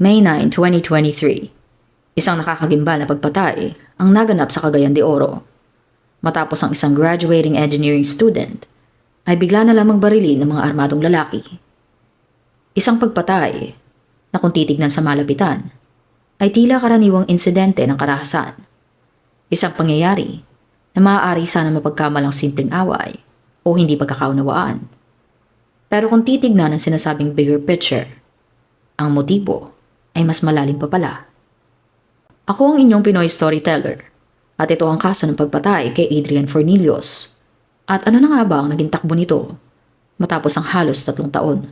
May 9, 2023. Isang nakakagimbal na pagpatay ang naganap sa Cagayan de Oro. Matapos ang isang graduating engineering student, ay bigla na lamang barilin ng mga armadong lalaki. Isang pagpatay na kung titignan sa malapitan, ay tila karaniwang insidente ng karahasan. Isang pangyayari na maaari sana mapagkamalang simpleng away o hindi pagkakaunawaan. Pero kung titignan ang sinasabing bigger picture, ang motibo ay mas malalim pa pala. Ako ang inyong Pinoy storyteller at ito ang kaso ng pagpatay kay Adrian Fornilios. At ano na nga ba ang naging takbo nito matapos ang halos tatlong taon?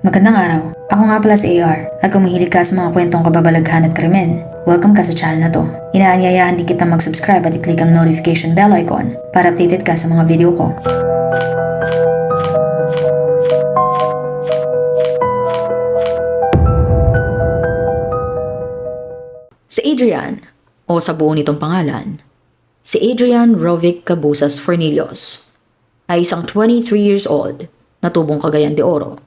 Magandang araw. Ako nga pala si AR at kung mahilig ka sa mga kwentong kababalaghan at krimen, welcome ka sa channel na to. Inaanyayahan din kita mag-subscribe at i-click ang notification bell icon para updated ka sa mga video ko. Adrian, o sa buo nitong pangalan, si Adrian Rovic Cabusas Fornilios, ay isang 23 years old na tubong Cagayan de Oro.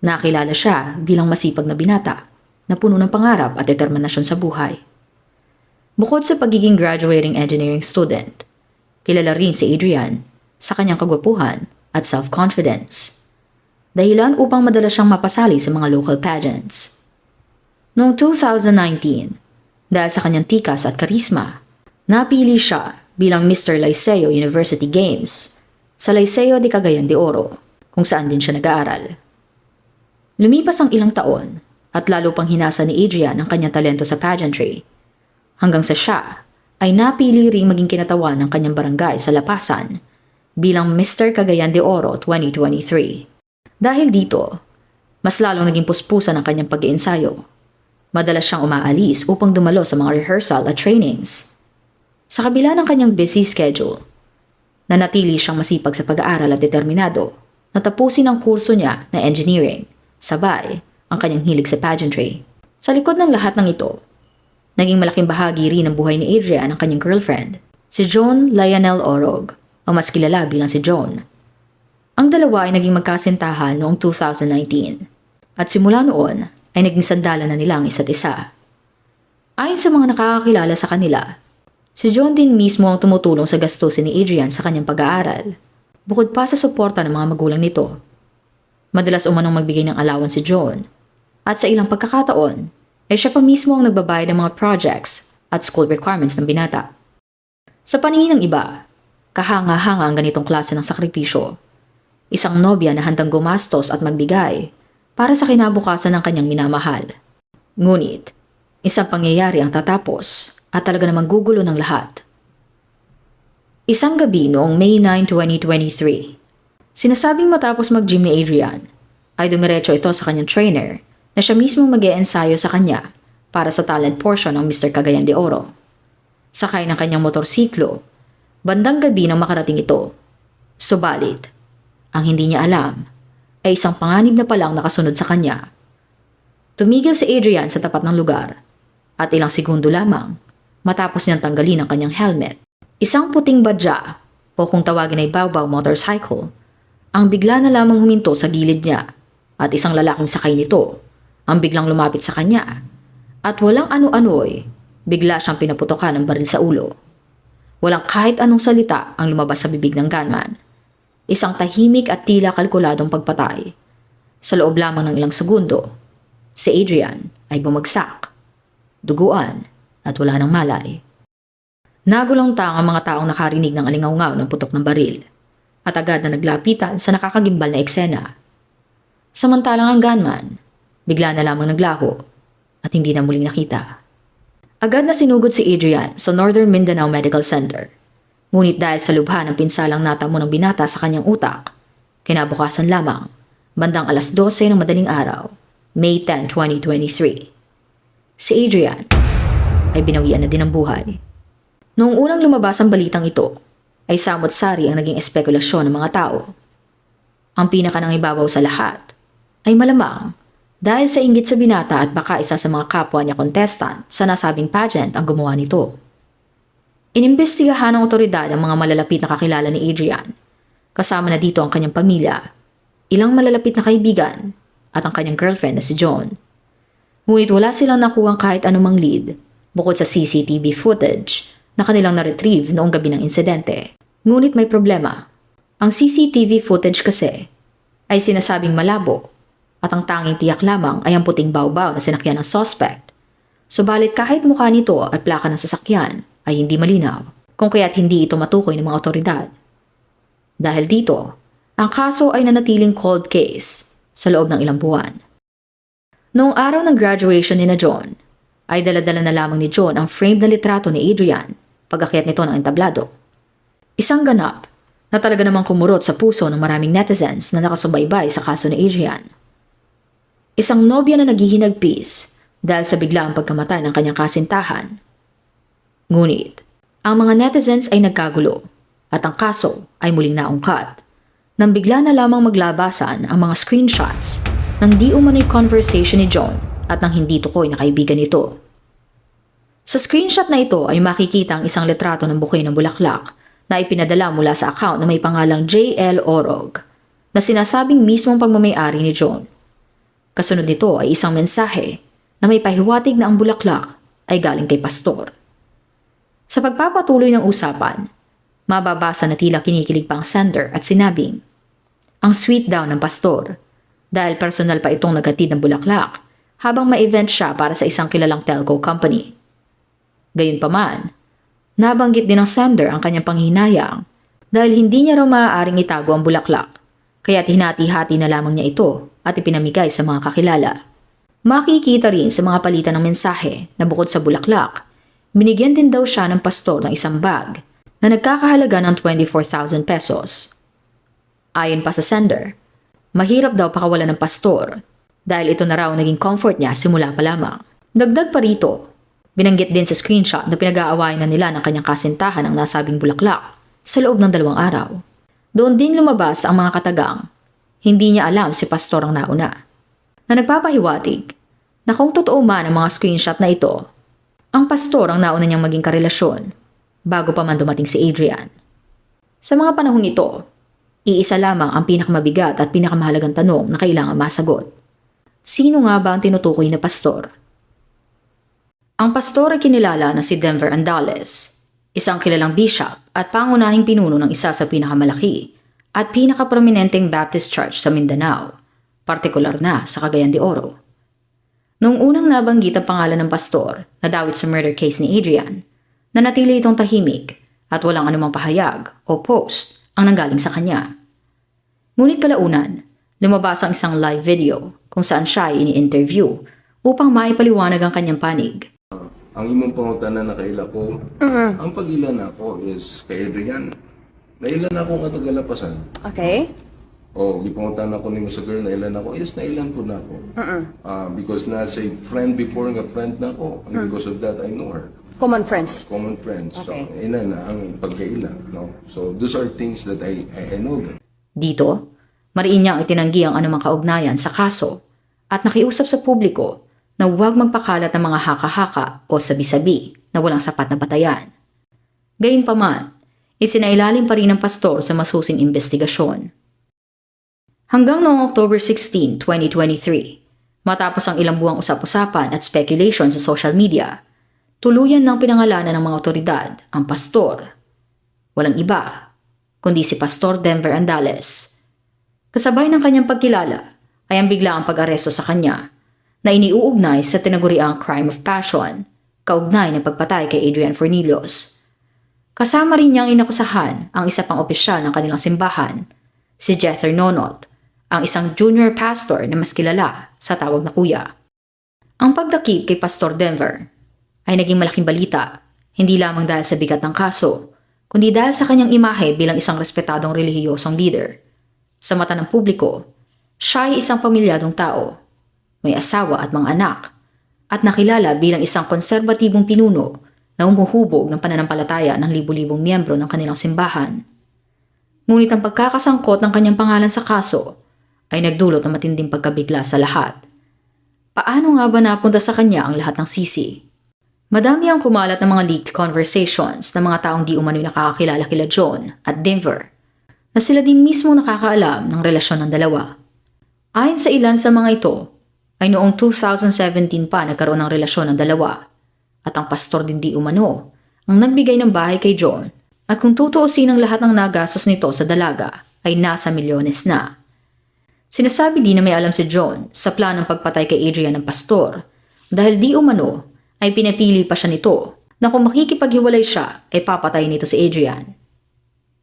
Nakilala siya bilang masipag na binata na puno ng pangarap at determinasyon sa buhay. Bukod sa pagiging graduating engineering student, kilala rin si Adrian sa kanyang kagwapuhan at self-confidence. Dahilan upang madalas siyang mapasali sa mga local pageants. Noong 2019, dahil sa kanyang tikas at karisma, napili siya bilang Mr. Liceo University Games sa Liceo de Cagayan de Oro, kung saan din siya nag-aaral. Lumipas ang ilang taon at lalo pang hinasa ni Adrian ang kanyang talento sa pageantry, hanggang sa siya ay napili ring maging kinatawan ng kanyang barangay sa Lapasan bilang Mr. Cagayan de Oro 2023. Dahil dito, mas lalong naging puspusan ang kanyang pag-iensayo Madalas siyang umaalis upang dumalo sa mga rehearsal at trainings. Sa kabila ng kanyang busy schedule, nanatili siyang masipag sa pag-aaral at determinado na tapusin ang kurso niya na engineering, sabay ang kanyang hilig sa pageantry. Sa likod ng lahat ng ito, naging malaking bahagi rin ng buhay ni Adrian ang kanyang girlfriend, si John Lionel Orog, o mas kilala bilang si John. Ang dalawa ay naging magkasintahan noong 2019 at simula noon ay naging sandalan na nila ang isa't isa. Ayon sa mga nakakakilala sa kanila, si John din mismo ang tumutulong sa gastusin ni Adrian sa kanyang pag-aaral, bukod pa sa suporta ng mga magulang nito. Madalas umanong magbigay ng allowance si John, at sa ilang pagkakataon, ay siya pa mismo ang nagbabayad ng mga projects at school requirements ng binata. Sa paningin ng iba, kahanga-hanga ang ganitong klase ng sakripisyo. Isang nobya na handang gumastos at magbigay para sa kinabukasan ng kanyang minamahal. Ngunit, isang pangyayari ang tatapos at talaga namang gugulo ng lahat. Isang gabi noong May 9, 2023, sinasabing matapos mag-gym ni Adrian, ay dumiretso ito sa kanyang trainer na siya mismo mag ensayo sa kanya para sa talent portion ng Mr. Cagayan de Oro. Sakay ng kanyang motorsiklo, bandang gabi nang makarating ito. Subalit, ang hindi niya alam ay isang panganib na palang nakasunod sa kanya. Tumigil si Adrian sa tapat ng lugar at ilang segundo lamang matapos niyang tanggalin ang kanyang helmet. Isang puting badya o kung tawagin ay bawbaw motorcycle ang bigla na lamang huminto sa gilid niya at isang lalaking sakay nito ang biglang lumapit sa kanya at walang ano-ano'y bigla siyang pinaputokan ng baril sa ulo. Walang kahit anong salita ang lumabas sa bibig ng gunman Isang tahimik at tila kalkuladong pagpatay. Sa loob lamang ng ilang segundo, si Adrian ay bumagsak, duguan at wala ng malay. Nagulong-tang ang mga taong nakarinig ng alingaw ng putok ng baril at agad na naglapitan sa nakakagimbal na eksena. Samantalang ang gunman, bigla na lamang naglaho at hindi na muling nakita. Agad na sinugod si Adrian sa Northern Mindanao Medical Center Ngunit dahil sa lubha ng pinsalang natamo ng binata sa kanyang utak, kinabukasan lamang, bandang alas 12 ng madaling araw, May 10, 2023. Si Adrian ay binawian na din ng buhay. Noong unang lumabas ang balitang ito, ay samot-sari ang naging espekulasyon ng mga tao. Ang pinaka ng ibabaw sa lahat ay malamang dahil sa inggit sa binata at baka isa sa mga kapwa niya contestant sa nasabing pageant ang gumawa nito. Inimbestigahan ng otoridad ang mga malalapit na kakilala ni Adrian. Kasama na dito ang kanyang pamilya, ilang malalapit na kaibigan, at ang kanyang girlfriend na si John. Ngunit wala silang nakuhang kahit anumang lead bukod sa CCTV footage na kanilang na-retrieve noong gabi ng insidente. Ngunit may problema. Ang CCTV footage kasi ay sinasabing malabo at ang tanging tiyak lamang ay ang puting bawbaw na sinakyan ng suspect. Subalit kahit mukha nito at plaka ng sasakyan ay hindi malinaw kung kaya't hindi ito matukoy ng mga otoridad. Dahil dito, ang kaso ay nanatiling cold case sa loob ng ilang buwan. Noong araw ng graduation ni na John, ay daladala na lamang ni John ang framed na litrato ni Adrian pag-akyat nito ng entablado. Isang ganap na talaga namang kumurot sa puso ng maraming netizens na nakasubaybay sa kaso ni Adrian. Isang nobya na naghihinagpis dahil sa biglaang pagkamatay ng kanyang kasintahan. Ngunit, ang mga netizens ay nagkagulo at ang kaso ay muling naungkat nang bigla na lamang maglabasan ang mga screenshots ng di umano'y conversation ni John at ng hindi tukoy na kaibigan nito. Sa screenshot na ito ay makikita ang isang litrato ng bukay ng bulaklak na ipinadala mula sa account na may pangalang JL Orog na sinasabing mismong pagmamayari ni John. Kasunod nito ay isang mensahe na may pahiwatig na ang bulaklak ay galing kay pastor. Sa pagpapatuloy ng usapan, mababasa na tila kinikilig pa ang sender at sinabing, ang sweet daw ng pastor dahil personal pa itong nagatid ng bulaklak habang ma-event siya para sa isang kilalang telco company. Gayunpaman, nabanggit din ng sender ang kanyang panghinayang dahil hindi niya raw maaaring itago ang bulaklak kaya hinati-hati na lamang niya ito at ipinamigay sa mga kakilala. Makikita rin sa mga palitan ng mensahe na bukod sa bulaklak, binigyan din daw siya ng pastor ng isang bag na nagkakahalaga ng 24,000 pesos. Ayon pa sa sender, mahirap daw pakawalan ng pastor dahil ito na raw naging comfort niya simula pa lamang. Dagdag pa rito, binanggit din sa screenshot na pinag-aawayan na nila ng kanyang kasintahan ang nasabing bulaklak sa loob ng dalawang araw. Doon din lumabas ang mga katagang, hindi niya alam si pastor ang nauna, na nagpapahiwatig na kung totoo man ang mga screenshot na ito, ang pastor ang nauna niyang maging karelasyon bago pa man dumating si Adrian. Sa mga panahong ito, iisa lamang ang pinakamabigat at pinakamahalagang tanong na kailangan masagot. Sino nga ba ang tinutukoy na pastor? Ang pastor ay kinilala na si Denver Andales, isang kilalang bishop at pangunahing pinuno ng isa sa pinakamalaki at pinakaprominenteng Baptist Church sa Mindanao, partikular na sa Cagayan de Oro. Noong unang nabanggit ang pangalan ng pastor na dawit sa murder case ni Adrian, nanatili itong tahimik at walang anumang pahayag o post ang nanggaling sa kanya. Ngunit kalaunan, lumabas ang isang live video kung saan siya ay ini-interview upang maipaliwanag ang kanyang panig. ang imong pangutana na kaila ko, ang pagilan ako is kay Adrian. Nailan ako nga tagalapasan. Okay. O, gipangutan ako nimo sa girl, nailan ako. Yes, nailan po na ako. Ah, because na say friend before nga friend na ako. And because of that, I know her. Common friends. Common friends. Okay. So, ina na ang pagkaila. No? So, those are things that I, I, I know them. Dito, mariin niyang itinanggi ang anumang kaugnayan sa kaso at nakiusap sa publiko na huwag magpakalat ng mga haka-haka o sabi-sabi na walang sapat na batayan. Gayunpaman, isinailalim pa rin ng pastor sa masusing investigasyon. Hanggang noong October 16, 2023, matapos ang ilang buwang usap-usapan at speculation sa social media, tuluyan ng pinangalanan ng mga otoridad ang pastor. Walang iba, kundi si Pastor Denver Andales. Kasabay ng kanyang pagkilala ay ang biglaang pag-aresto sa kanya na iniuugnay sa tinaguriang crime of passion, kaugnay ng pagpatay kay Adrian Fornilios. Kasama rin niyang inakusahan ang isa pang opisyal ng kanilang simbahan, si Jether Nonot, ang isang junior pastor na mas kilala sa tawag na kuya. Ang pagdakip kay Pastor Denver ay naging malaking balita, hindi lamang dahil sa bigat ng kaso, kundi dahil sa kanyang imahe bilang isang respetadong relihiyosong leader. Sa mata ng publiko, siya ay isang pamilyadong tao, may asawa at mga anak, at nakilala bilang isang konserbatibong pinuno na umuhubog ng pananampalataya ng libu-libong miyembro ng kanilang simbahan. Ngunit ang pagkakasangkot ng kanyang pangalan sa kaso ay nagdulot ng matinding pagkabigla sa lahat. Paano nga ba napunta sa kanya ang lahat ng sisi? Madami ang kumalat ng mga leaked conversations ng mga taong di umano'y nakakakilala kila John at Denver na sila din mismo nakakaalam ng relasyon ng dalawa. Ayon sa ilan sa mga ito, ay noong 2017 pa nagkaroon ng relasyon ng dalawa at ang pastor din di umano ang nagbigay ng bahay kay John at kung tutuusin ang lahat ng nagastos nito sa dalaga ay nasa milyones na. Sinasabi din na may alam si John sa planong pagpatay kay Adrian ng pastor dahil di umano ay pinapili pa siya nito na kung makikipaghiwalay siya ay papatay nito si Adrian.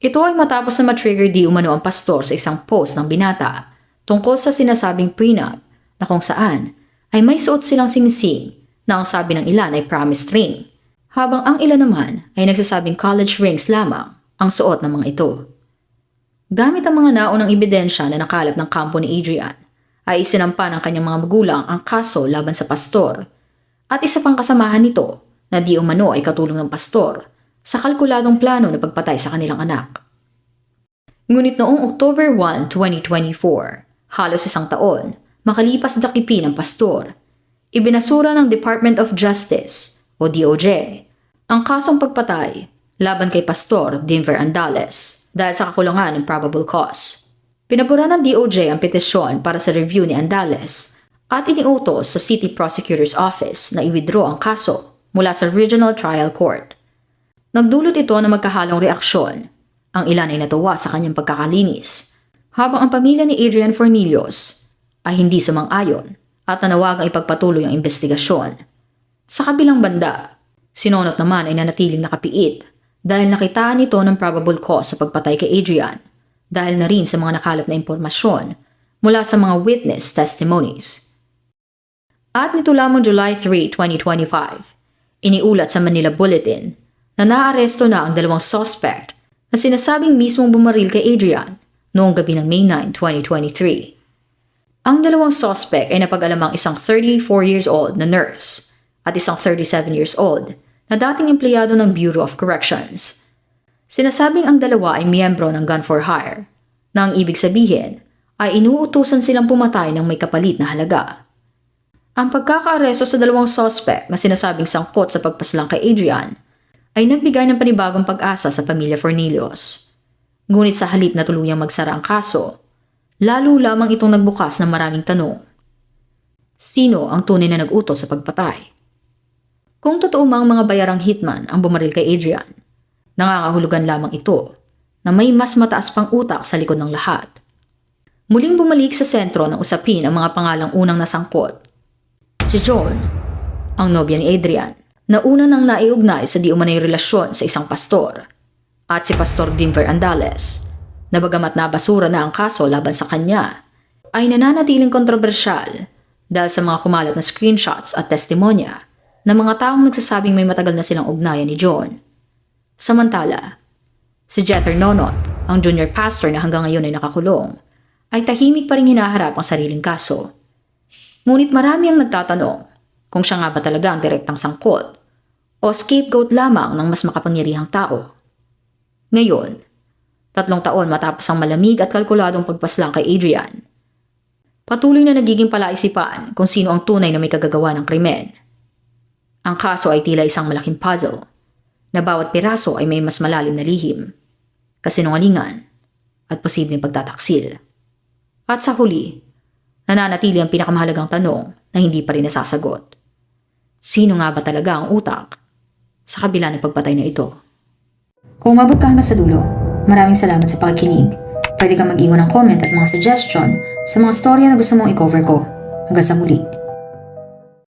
Ito ay matapos na matrigger di umano ang pastor sa isang post ng binata tungkol sa sinasabing prenup na kung saan ay may suot silang singsing na ang sabi ng ilan ay promised ring, habang ang ilan naman ay nagsasabing college rings lamang ang suot ng mga ito. Gamit ang mga naunang ebidensya na nakalap ng kampo ni Adrian, ay isinampa ng kanyang mga magulang ang kaso laban sa pastor at isa pang kasamahan nito na di umano ay katulong ng pastor sa kalkuladong plano na pagpatay sa kanilang anak. Ngunit noong October 1, 2024, halos isang taon, makalipas dakipi ng pastor, ibinasura ng Department of Justice o DOJ ang kasong pagpatay laban kay Pastor Denver Andales dahil sa kakulangan ng probable cause. Pinabura ng DOJ ang petisyon para sa review ni Andales at iniutos sa City Prosecutor's Office na i-withdraw ang kaso mula sa Regional Trial Court. Nagdulot ito ng magkahalong reaksyon. Ang ilan ay natuwa sa kanyang pagkakalinis, habang ang pamilya ni Adrian Fornillos ay hindi sumang-ayon at nanawagang ipagpatuloy ang investigasyon. Sa kabilang banda, sinonot naman ay nanatiling nakapiit dahil nakitaan ito ng probable cause sa pagpatay kay Adrian dahil na rin sa mga nakalap na impormasyon mula sa mga witness testimonies. At nito lamang July 3, 2025, iniulat sa Manila Bulletin na naaresto na ang dalawang suspect na sinasabing mismong bumaril kay Adrian noong gabi ng May 9, 2023. Ang dalawang suspect ay napag-alamang isang 34 years old na nurse at isang 37 years old na dating empleyado ng Bureau of Corrections. Sinasabing ang dalawa ay miyembro ng Gun for Hire, na ang ibig sabihin ay inuutusan silang pumatay ng may kapalit na halaga. Ang pagkakaaresto sa dalawang suspect na sinasabing sangkot sa pagpaslang kay Adrian ay nagbigay ng panibagong pag-asa sa pamilya Fornilios. Ngunit sa halip na tuluyang magsara ang kaso, lalo lamang itong nagbukas ng maraming tanong. Sino ang tunay na nag-utos sa pagpatay? Kung totoo mang mga bayarang hitman ang bumaril kay Adrian, nangangahulugan lamang ito na may mas mataas pang utak sa likod ng lahat. Muling bumalik sa sentro ng usapin ang mga pangalang unang nasangkot. Si John, ang nobya ni Adrian, na una nang naiugnay sa di umanay relasyon sa isang pastor, at si Pastor Denver Andales, na bagamat nabasura na ang kaso laban sa kanya, ay nananatiling kontrobersyal dahil sa mga kumalat na screenshots at testimonya ng mga taong nagsasabing may matagal na silang ugnayan ni John. Samantala, si Jether Nonot, ang junior pastor na hanggang ngayon ay nakakulong, ay tahimik pa rin hinaharap ang sariling kaso. Ngunit marami ang nagtatanong kung siya nga ba talaga ang direktang sangkot o scapegoat lamang ng mas makapangyarihang tao. Ngayon, tatlong taon matapos ang malamig at kalkuladong pagpaslang kay Adrian, patuloy na nagiging palaisipan kung sino ang tunay na may kagagawa ng krimen. Ang kaso ay tila isang malaking puzzle na bawat piraso ay may mas malalim na lihim, kasinungalingan, at posibleng pagtataksil. At sa huli, nananatili ang pinakamahalagang tanong na hindi pa rin nasasagot. Sino nga ba talaga ang utak sa kabila ng pagpatay na ito? Kung umabot ka hanggang sa dulo, maraming salamat sa pakikinig. Pwede kang mag-iwan ng comment at mga suggestion sa mga storya na gusto mong i-cover ko. Hanggang sa muli.